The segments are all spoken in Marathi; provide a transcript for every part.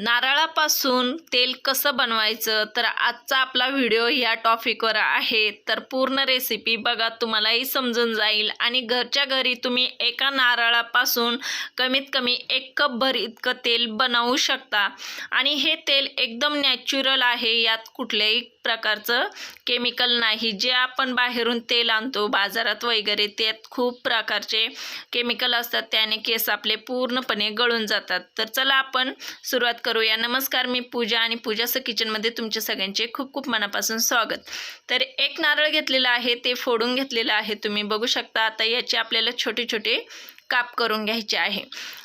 नारळापासून तेल कसं बनवायचं? तर आजचा आपला व्हिडिओ ह्या टॉपिकवर आहे. तर पूर्ण रेसिपी बघा तुम्हालाही समजून जाईल. आणि घरच्या घरी तुम्ही एका नारळापासून कमीत कमी एक कपभर इतकं तेल बनवू शकता. आणि हे तेल एकदम नॅचरल आहे यात कुठल्याही प्रकारचं केमिकल नाही. जे आपण बाहेरून तेल आणतो बाजारात वगैरे त्यात खूप प्रकारचे केमिकल असतात. त्याने केस आपले पूर्णपणे गळून जातात. तर चला आपण सुरुवात करूया. नमस्कार मी पूजा आणि पूजाचं किचनमध्ये तुमच्या सगळ्यांचे खूप खूप मनापासून स्वागत. तर एक नारळ घेतलेला आहे ते फोडून घेतलेलं आहे. तुम्ही बघू शकता आता याचे आपल्याला छोटे छोटे काप करून घ्यायचे आहे.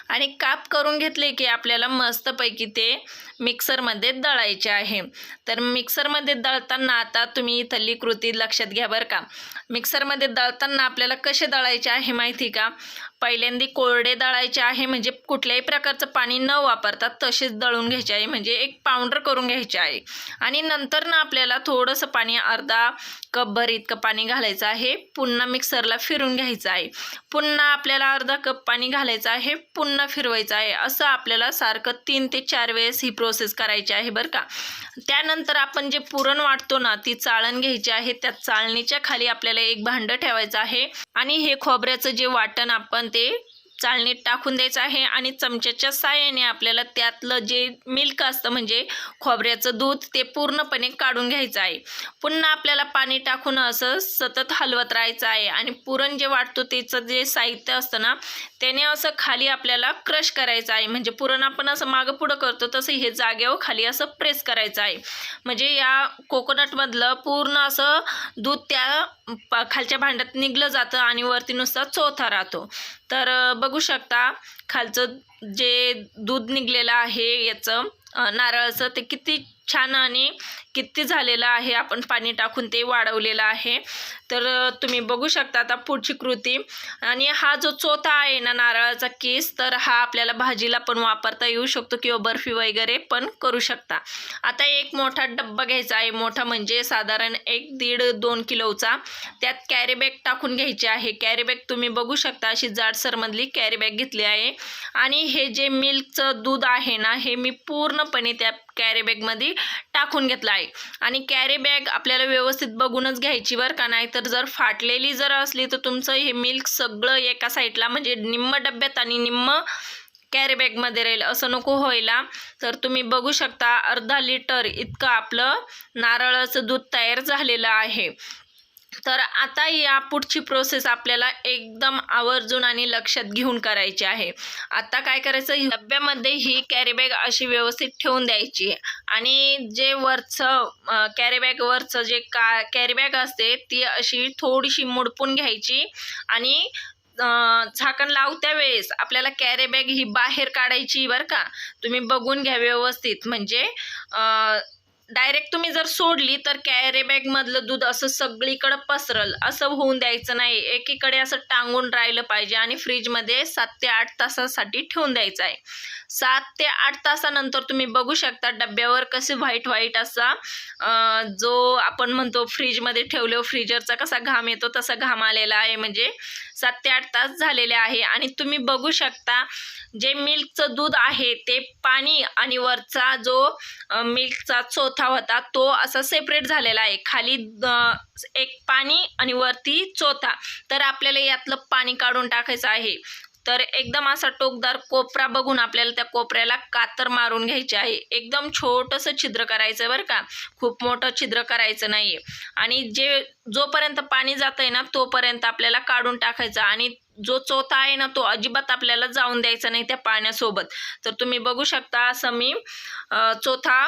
आणि काप करून घेतले की आपल्याला मस्तपैकी ते मिक्सरमध्ये दळायचे आहे. तर मिक्सरमध्ये दळताना आता तुम्ही इथली कृती लक्षात घ्या बरं का. मिक्सरमध्ये दळताना आपल्याला कसे दळायचे आहे माहिती का? पहिल्यांदा कोरडे दळायचे आहे म्हणजे कुठल्याही प्रकारचं पाणी न वापरता तसेच दळून घ्यायचे आहे म्हणजे एक पावडर करून घ्यायचे आहे. आणि नंतर ना आपल्याला थोडंसं पाणी अर्धा कपभर इतकं पाणी घालायचं आहे पुन्हा मिक्सरला फिरून घ्यायचं आहे. पुन्हा आपल्याला अर्धा कप पाणी घालायचं आहे पुन्हा फिरवायचं आहे. असं आपल्याला सारखं तीन ते चार वेळेस ही प्रोसेस करायची आहे बरं का. त्यानंतर आपण जे पुरण वाटतो ना ती चाळण घ्यायची आहे. त्या चाळणीच्या खाली आपल्याला एक भांडं ठेवायचं आहे. आणि हे खोबऱ्याचं जे वाटण आपण ते चाळणीत टाकून द्यायचं आहे आणि चमच्याच्या साहाय्याने आपल्याला त्यातलं जे मिल्क असतं म्हणजे खोबऱ्याचं दूध ते पूर्णपणे काढून घ्यायचं आहे. पुन्हा आपल्याला पाणी टाकून असं सतत हलवत राहायचं आहे आणि पुरण जे वाटतो त्याचं जे साहित्य असतं ना त्याने असं खाली आपल्याला क्रश करायचं आहे. म्हणजे पुरण आपण असं मागं पुढं करतो तसं हे जागेवर खाली असं प्रेस करायचं आहे. म्हणजे या कोकोनटमधलं पूर्ण असं दूध त्या खालच्या भांड्यात निघलं जातं आणि वरती नुसता चोथा राहतो. तर बघू शकता खालचं जे दूध निघलेलं आहे याचं नारळाचं ते किती छान आणि किती झालेलं आहे आपण पाणी टाकून ते वाढवलेलं आहे. तर तुम्ही बघू शकता आता पुढची कृती. आणि हा जो चोथा आहे ना नारळाचा केस तर हा आपल्याला भाजीला पण वापरता येऊ शकतो किंवा बर्फी वगैरे पण करू शकता. आता एक मोठा डब्बा घ्यायचा आहे. मोठा म्हणजे साधारण एक दीड दोन किलोचा. त्यात कॅरीबॅग टाकून घ्यायची आहे. कॅरीबॅग तुम्ही बघू शकता अशी जाडसरमधली कॅरीबॅग घेतली आहे. आणि हे जे मिल्कचं दूध आहे ना हे मी पूर्णपणे त्या कॅरी बॅगमध्ये टाकून घेतलं आहे. आणि कॅरी बॅग आपल्याला व्यवस्थित बघूनच घ्यायची बरं का नाही तर जर फाटलेली जर असली तर तुमचं हे मिल्क सगळं एका साईडला म्हणजे निम्म डब्यात आणि निम्म कॅरी बॅगमध्ये राहील. असं नको व्हायला. तर तुम्ही बघू शकता अर्धा लिटर इतकं आपलं नारळाचं दूध तयार झालेलं आहे. तर आता या पुढची प्रोसेस आपल्याला एकदम आवर्जून आणि लक्षात घेऊन करायची आहे. आता काय करायचं? डब्यामध्ये ही कॅरीबॅग अशी व्यवस्थित ठेवून द्यायची. आणि जे वरचं कॅरीबॅगवरचं वरचं जे का कॅरीबॅग असते ती अशी थोडीशी मुडपून घ्यायची. आणि झाकण लावत्या वेळेस आपल्याला कॅरीबॅग ही बाहेर काढायची बरं का. तुम्ही बघून घ्या व्यवस्थित. म्हणजे डायरेक्ट तुम्ही जर सोडली तर कॅरी बॅगमधलं दूध असं सगळीकडं पसरल. असं होऊन द्यायचं नाही. एकीकडे असं टांगून राहिलं पाहिजे आणि फ्रीजमध्ये सात ते आठ तासासाठी ठेवून द्यायचं आहे. सात ते आठ तासानंतर तुम्ही बघू शकता डब्यावर कसे व्हाईट व्हाईट असा जो आपण म्हणतो फ्रीजमध्ये ठेवलो फ्रीजरचा कसा घाम येतो तसा घाम आलेला आहे. म्हणजे सात ते आठ तास झालेले आहे. आणि तुम्ही बघू शकता जे मिल्कचं दूध आहे ते पाणी आणि वरचा जो मिल्कचा चोत होता तो असा सेपरेट झालेला आहे. खाली एक पाणी आणि वरती चोथा. तर आपल्याला यातलं पाणी काढून टाकायचं आहे. तर एकदम असा टोकदार कोपरा बघून आपल्याला त्या कोपऱ्याला कातर मारून घ्यायची आहे. एकदम छोटंसं छिद्र करायचं बरं का. खूप मोठं छिद्र करायचं नाही आहे आणि जे जोपर्यंत पाणी जात आहे ना तोपर्यंत आपल्याला काढून टाकायचं. आणि जो चोथा आहे ना तो अजिबात आपल्याला जाऊन द्यायचा नाही त्या पाण्यासोबत. तर तुम्ही बघू शकता असं मी चोथा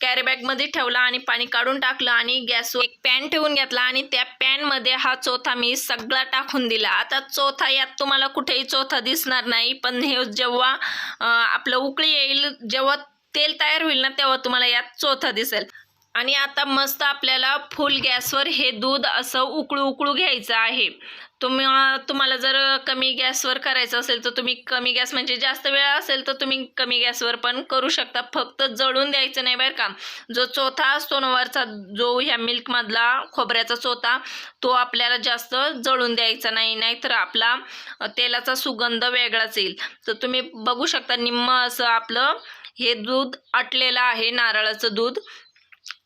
कॅरी बॅगमध्ये ठेवला आणि पाणी काढून टाकलं आणि गॅसवर एक पॅन ठेवून घेतला आणि त्या पॅनमध्ये हा चोथा मी सगळा टाकून दिला. आता चोथा यात तुम्हाला कुठेही चोथा दिसणार नाही पण हे जेव्हा आपलं उकळी येईल जेव्हा तेल तयार होईल ना तेव्हा तुम्हाला यात चोथा दिसेल. आणि आता मस्त आपल्याला फुल गॅसवर हे दूध असं उकळू उकळू घ्यायचं आहे. तुम्ही तुम्हाला जर कमी गॅसवर करायचं असेल तर तुम्ही कमी गॅस म्हणजे जास्त वेळ असेल तर तुम्ही कमी गॅसवर पण करू शकता. फक्त जळून द्यायचं नाही बरं का. जो चोथा असतो ना जो ह्या मिल्कमधला खोबऱ्याचा चोथा तो आपल्याला जास्त जळून द्यायचा नाही. नाहीतर आपला तेलाचा सुगंध वेगळाच येईल. तर तुम्ही बघू शकता निम्म असं आपलं हे दूध आटलेलं आहे नारळाचं दूध.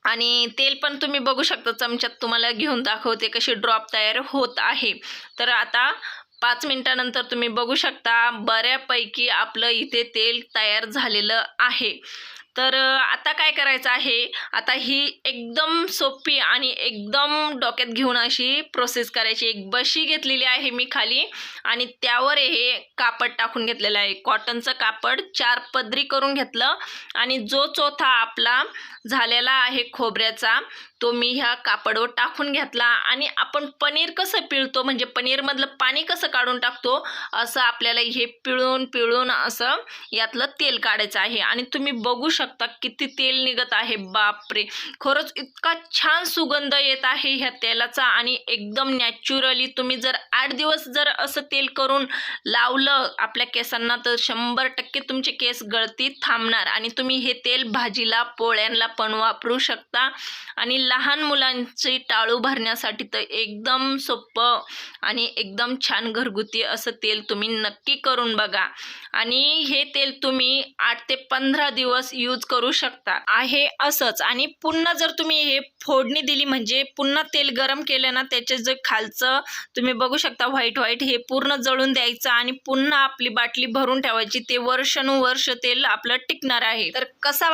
आणि तेल पण तुम्ही बघू शकता चमच्यात तुम्हाला घेऊन दाखवते कशी ड्रॉप तयार होत आहे. तर आता पाच मिनटानंतर तुम्ही बघू शकता बऱ्यापैकी आपलं इथे तेल तयार झालेलं आहे. तर आता काय करायचं आहे? आता ही एकदम सोपी आणि एकदम डोक्यात घेऊन अशी प्रोसेस करायची. एक बशी घेतलेली आहे मी खाली आणि त्यावर हे कापड टाकून घेतलेलं आहे. कॉटनचं कापड चार पदरी करून घेतलं आणि जो चौथा आपला झालेला आहे खोबऱ्याचा तो मी ह्या कापडवर टाकून घेतला आणि आपण पनीर कसं पिळतो? म्हणजे पनीरमधलं पाणी कसं काढून टाकतो? असं आपल्याला हे पिळून पिळून असं यातलं तेल काढायचं आहे. आणि तुम्ही बघू शकता किती तेल निघत आहे बापरे! खरंच इतका छान सुगंध येत आहे ह्या तेलाचा आणि एकदम नॅचरली तुम्ही जर आठ दिवस जर असं तेल करून लावलं आपल्या केसांना तर शंभर टक्के तुमचे केस गळती थांबणार आणि तुम्ही हे तेल भाजीला पोळ्यांना पण वापरू शकता आणि लहान मुलांची टाळू भरण्यासाठी तर एकदम सोपं आणि एकदम छान घरगुती असं तेल तुम्ही नक्की करून बघा. आणि हे तेल तुम्ही आठ ते पंधरा दिवस यूज करू शकता. आहे असंच. आणि पुन्हा जर तुम्ही हे फोडणी दिली म्हणजे पुन्हा तेल गरम केलं ना त्याचे जे खालचं तुम्ही बघू शकता व्हाईट व्हाईट हे पूर्ण जळून द्यायचं आणि पुन्हा आपली बाटली भरून ठेवायची. ते वर्षानुवर्ष तेल आपलं टिकणार आहे. तर कसा